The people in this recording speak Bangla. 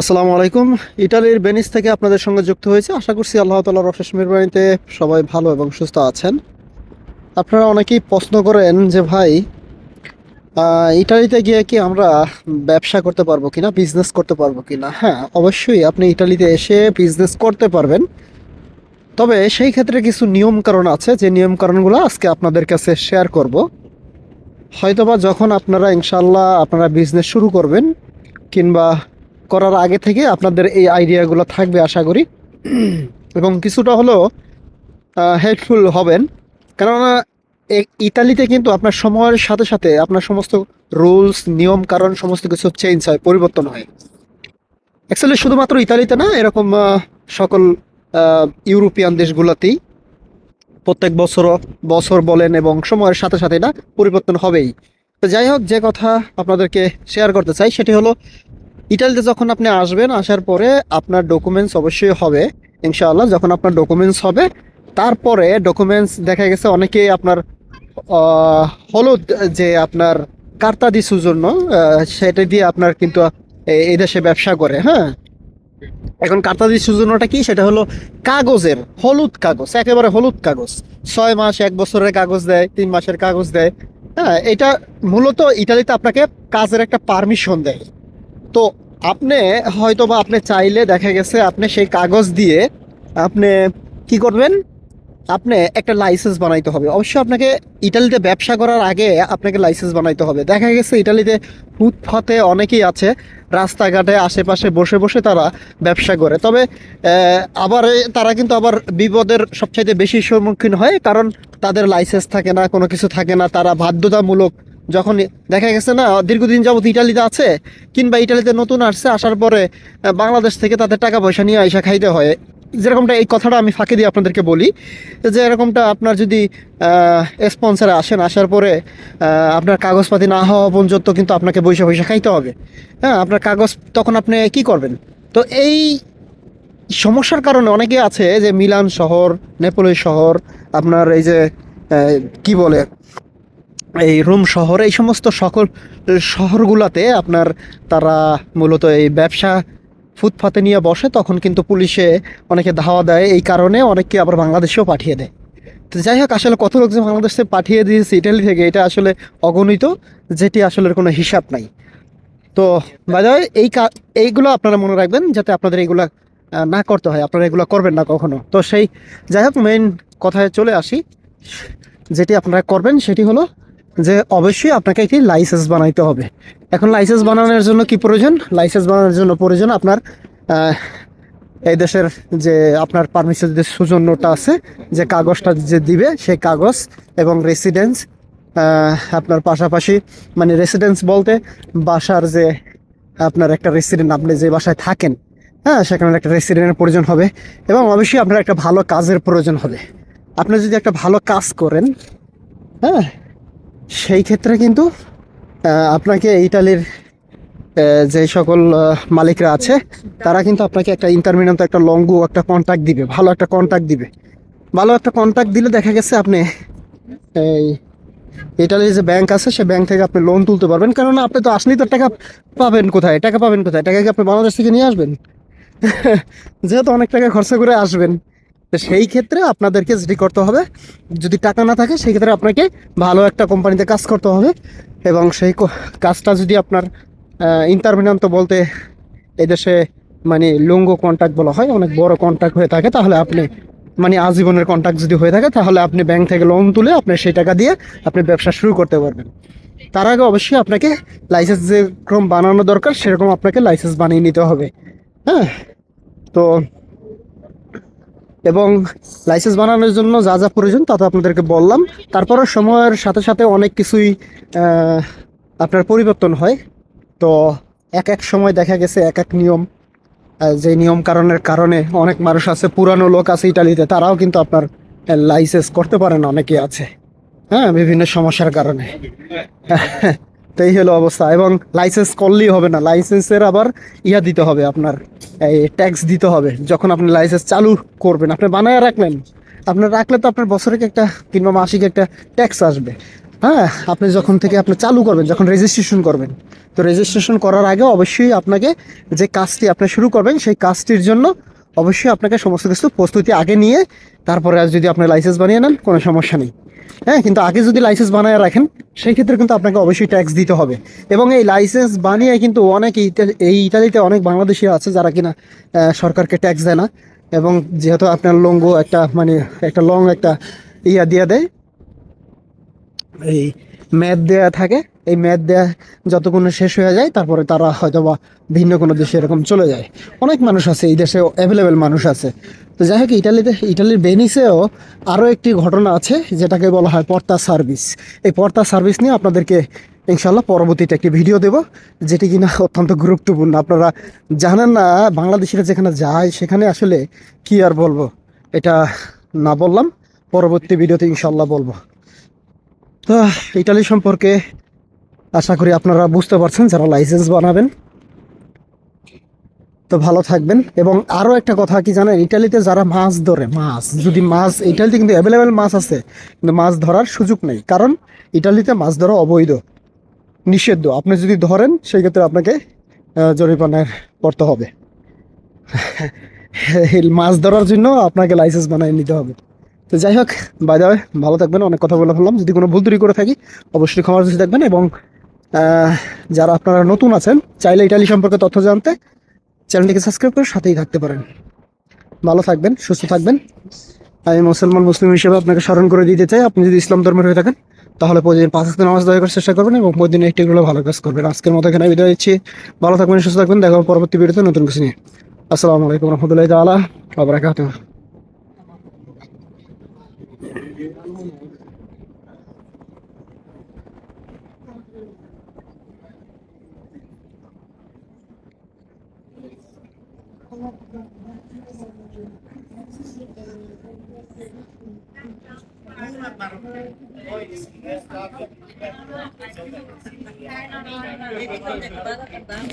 আসসালামু আলাইকুম। ইটালির বেনিস থেকে আপনাদের সঙ্গে যুক্ত হয়েছে। আশা করছি আল্লাহ তালার অশেষ মেহরবানিতে সবাই ভালো এবং সুস্থ আছেন। আপনারা অনেকেই প্রশ্ন করেন যে, ভাই ইটালিতে গিয়ে কি আমরা ব্যবসা করতে পারব কিনা বিজনেস করতে পারব কিনা? হ্যাঁ অবশ্যই আপনি ইটালিতে এসে বিজনেস করতে পারবেন। তবে সেই ক্ষেত্রে কিছু নিয়ম কারণ আছে। যে নিয়ম কারণগুলো আজকে আপনাদের কাছে শেয়ার করব। হয়তোবা যখন আপনারা ইনশাল্লাহ আপনারা বিজনেস শুরু করবেন, কিংবা করার আগে থেকে আপনাদের এই আইডিয়াগুলো থাকবে, আশা করি। এবং কিছুটা হলেও হেল্পফুল হবেন। কেননা ইতালিতে কিন্তু আপনার সময়ের সাথে সাথে আপনার সমস্ত রুলস নিয়ম, কারণ সমস্ত কিছু চেঞ্জ হয়, পরিবর্তন হয়। অ্যাকচুয়ালি শুধুমাত্র ইতালিতে না, এরকম সকল ইউরোপিয়ান দেশগুলোতেই প্রত্যেক বছর বছর বলেন এবং সময়ের সাথে সাথে না, পরিবর্তন হবেই। তো যাই হোক, যে কথা আপনাদেরকে শেয়ার করতে চাই, সেটি হলো ইটালিতে যখন আপনি আসবেন, আসার পরে আপনার ডকুমেন্টস অবশ্যই হবে, ইনশাআল্লাহ, যখন আপনার ডকুমেন্টস হবে, তারপরে ডকুমেন্টস দেখা গেছে অনেকেই আপনার হলুদ যে আপনার কার্তা দি সুজন্য সেটা দিয়ে আপনার কিন্তু এই দেশে ব্যবসা করে হ্যাঁ? এখন কার্তা দি সুজন্যটা কি? সেটা হলো কাগজের, হলুদ কাগজ, একেবারে হলুদ কাগজ। ছয় মাস, এক বছরের কাগজ দেয়, তিন মাসের কাগজ দেয় হ্যাঁ? এটা মূলত ইটালিতে আপনাকে কাজের একটা পারমিশন দেয়। তো আপনি হয়তো বা আপনি চাইলে দেখা গেছে আপনি সেই কাগজ দিয়ে আপনি কি করবেন? আপনি একটা লাইসেন্স বানাইতে হবে। অবশ্যই আপনাকে ইটালিতে ব্যবসা করার আগে আপনাকে লাইসেন্স বানাইতে হবে। দেখা গেছে ইটালিতে ফুটপাতে অনেকেই আছে, রাস্তাঘাটে আশেপাশে বসে বসে তারা ব্যবসা করে। তবে আবার তারা কিন্তু আবার বিপদের সবচাইতে বেশি সম্মুখীন হয়, কারণ তাদের লাইসেন্স থাকে না, কোনো কিছু থাকে না, তারা বাধ্যতামূলক যখন দেখা গেছে না, দীর্ঘদিন যাবত ইটালিতে আছে, কিংবা ইটালিতে নতুন আসছে, আসার পরে বাংলাদেশ থেকে তাদের টাকা পয়সা নিয়ে আইসা খাইতে হয়। যেরকমটা এই কথাটা আমি ফাঁকে দিয়ে আপনাদেরকে বলি, যে এরকমটা আপনার যদি স্পন্সারে আসেন, আসার পরে আপনার কাগজপাতি না হওয়া পর্যন্ত কিন্তু আপনাকে পয়সা পয়সা খাইতে হবে। হ্যাঁ আপনার কাগজ তখন আপনি কি করবেন? তো এই সমস্যার কারণে অনেকে আছে, যে মিলান শহর নেপোলি শহর, আপনার এই যে কি বলে এই রোম শহর, এই সমস্ত সকল শহরগুলোতে আপনার তারা মূলত এই ব্যবসা ফুটপাতে নিয়ে বসে, তখন কিন্তু পুলিশে অনেকে ধাওয়া দেয়। এই কারণে অনেককে আবার বাংলাদেশেও পাঠিয়ে দেয়। তো যাই হোক, আসলে কত লোক যে বাংলাদেশে পাঠিয়ে দিয়েছে, ইটালি থেকে, এটা আসলে অগণিত, যেটি আসলে কোনো হিসাব নাই। তো বাজার এই এইগুলো আপনারা মনে রাখবেন, যাতে আপনাদের এইগুলা না করতে হয়। আপনারা এগুলো করবেন না কখনো। তো সেই, যাই হোক মেইন কথায় চলে আসি। যেটি আপনারা করবেন, সেটি হলো যে অবশ্যই আপনাকে একটি লাইসেন্স বানাইতে হবে। এখন লাইসেন্স বানানোর জন্য কি প্রয়োজন? লাইসেন্স বানানোর জন্য প্রয়োজন আপনার এই দেশের যে আপনার পারমিশন যে সুজন্যটা আছে, যে কাগজটা যে দিবে, সেই কাগজ এবং রেসিডেন্স আপনার পাশাপাশি মানে রেসিডেন্স বলতে বাসার যে আপনার একটা রেসিডেন্ট আপনি যে বাসায় থাকেন হ্যাঁ সেখানে একটা রেসিডেন্টের প্রয়োজন হবে এবং অবশ্যই আপনার একটা ভালো কাজের প্রয়োজন হবে। আপনি যদি একটা ভালো কাজ করেন হ্যাঁ সেই ক্ষেত্রে কিন্তু আপনাকে ইটালির যে সকল মালিকরা আছে, তারা কিন্তু আপনাকে একটা ইন্টারমিডিয়েট একটা লঙ্গু, একটা কন্ট্যাক্ট দিবে, ভালো একটা কন্ট্যাক্ট দিবে। ভালো একটা কন্ট্যাক্ট দিলে দেখা গেছে আপনি, এই ইটালির যে ব্যাংক আছে, সে ব্যাংক থেকে আপনি লোন তুলতে পারবেন। কারণ আপনি তো আসলেই তো টাকা পাবেন কোথায়? টাকা পাবেন কোথায়? টাকা কি আপনি বাংলাদেশ থেকে নিয়ে আসবেন? যেহেতু অনেক টাকা খরচা করে আসবেন। তো সেই ক্ষেত্রে আপনাদেরকে যেটি করতে হবে, যদি টাকা না থাকে, সেই ক্ষেত্রে আপনাকে ভালো একটা কোম্পানিতে কাজ করতে হবে এবং সেই কাজটা যদি আপনার ইন্টারমিনান্ত বলতে এদেশে মানে লুঙ্গো কন্ট্যাক্ট বলা হয়, অনেক বড় কন্ট্যাক্ট হয়ে থাকে, তাহলে আপনি মানে আজীবনের কন্ট্যাক্ট যদি হয়ে থাকে, তাহলে আপনি ব্যাংক থেকে লোন তুলে আপনি সেই টাকা দিয়ে আপনি ব্যবসা শুরু করতে পারবেন। তার আগে অবশ্যই আপনাকে লাইসেন্স যেরকম বানানো দরকার, সেরকম আপনাকে লাইসেন্স বানিয়ে নিতে হবে। হ্যাঁ? তো এবং লাইসেন্স বানানোর জন্য যা যা প্রয়োজন তা তো আপনাদেরকে বললাম। তারপরে সময়ের সাথে সাথে অনেক কিছুই আপনার পরিবর্তন হয়। তো এক এক সময় দেখা গেছে এক এক নিয়ম যে নিয়ম কারণের কারণে অনেক মানুষ আছে, পুরানো লোক আছে ইটালিতে, তারাও কিন্তু আপনার লাইসেন্স করতে পারে না, অনেকে আছে হ্যাঁ বিভিন্ন সমস্যার কারণে। তো এই হলো অবস্থা। এবং লাইসেন্স করলেই হবে না লাইসেন্সের আবার ইয়া দিতে হবে আপনার, এই ট্যাক্স দিতে হবে, যখন আপনি লাইসেন্স চালু করবেন। আপনি বানায় রাখলেন, আপনার রাখলে তো আপনার বছরে একটা কিংবা মাসিক একটা ট্যাক্স আসবে। হ্যাঁ আপনি যখন থেকে আপনি চালু করবেন, যখন রেজিস্ট্রেশন করবেন, তো রেজিস্ট্রেশন করার আগে অবশ্যই আপনাকে যে কাজটি আপনি শুরু করবেন, সেই কাজটির জন্য অবশ্যই আপনাকে সমস্ত কিছু প্রস্তুতি আগে নিয়ে তারপরে আর যদি আপনি লাইসেন্স বানিয়ে নেন, কোনো সমস্যা নেই। হ্যাঁ কিন্তু আগে যদি লাইসেন্স বানিয়ে রাখেন, সেই ক্ষেত্রে কিন্তু আপনাকে অবশ্যই ট্যাক্স দিতে হবে। এবং এই লাইসেন্স বানিয়ে কিন্তু অনেক এই ইতালিতে অনেক বাংলাদেশি আছে যারা কিনা সরকারকে ট্যাক্স দেয় না। এবং যেহেতু আপনার লঙ্গো একটা মানে একটা লং একটা ইয়া দিয়ে দেয়, এই ম্যাথ দেয়া থাকে। এই ম্যাথ দেয়া যতক্ষণ শেষ হয়ে যায়, তারপরে তারা হয়তো বা ভিন্ন কোনো দেশে এরকম চলে যায়। অনেক মানুষ আছে, এই দেশে অ্যাভেলেবেল মানুষ আছে। তো যাই হোক, ইটালিতে, ইটালির বেনিসেও আরও একটি ঘটনা আছে, যেটাকে বলা হয় পর্তা সার্ভিস। এই পর্তা সার্ভিস নিয়ে আপনাদেরকে ইনশাল্লাহ পরবর্তীতে একটি ভিডিও দেব, যেটি কিনা অত্যন্ত গুরুত্বপূর্ণ। আপনারা জানেন না, বাংলাদেশিরা যেখানে যায়, সেখানে আসলে কি আর বলব? এটা না বললাম, পরবর্তী ভিডিওতে ইনশাল্লাহ বলব। তো ইটালি সম্পর্কে আশা করি আপনারা বুঝতে পারছেন যারা লাইসেন্স বানাবেন। তো ভালো থাকবেন। এবং আরও একটা কথা কি জানেন, ইটালিতে যারা মাছ ধরে, মাছ, যদি মাছ, ইটালিতে কিন্তু অ্যাভেলেবেল মাছ আছে, কিন্তু মাছ ধরার সুযোগ নেই। কারণ ইটালিতে মাছ ধরা অবৈধ, নিষিদ্ধ। আপনি যদি ধরেন সেই ক্ষেত্রে আপনাকে জরিমানার করতে হবে। মাছ ধরার জন্য আপনাকে লাইসেন্স বানিয়ে নিতে হবে। তো যাই হোক বাই দাবে ভালো থাকবেন, অনেক কথা বলে ফেললাম। যদি কোনো ভুল ত্রুটি করে থাকি, অবশ্যই ক্ষমা দৃষ্টি থাকবেন এবং যারা আপনারা নতুন আছেন, চাইলে ইটালি সম্পর্কে তথ্য জানতে চ্যানেলটিকে সাবস্ক্রাইব করে সাথেই থাকতে পারেন। ভালো থাকবেন, সুস্থ থাকবেন। আমি মুসলমান, মুসলিম হিসেবে আপনাকে স্মরণ করে দিতে চাই। আপনি যদি ইসলাম ধর্মের হয়ে থাকেন, তাহলে প্রতিদিন পাঁচ হাজার নামাজ দয়া করার চেষ্টা করবেন এবং প্রতিদিন একটি করে ভালো কাজ করবেন। আজকের মতো এখানে বিদায় দিচ্ছি ভালো থাকবেন, সুস্থ থাকবেন। দেখা পরবর্তী ভিডিওতে নতুন কিছু নিয়ে। আসসালামু আলাইকুম রহমতুল্লাহ তালা আবরাকাতুহ Hoy pues,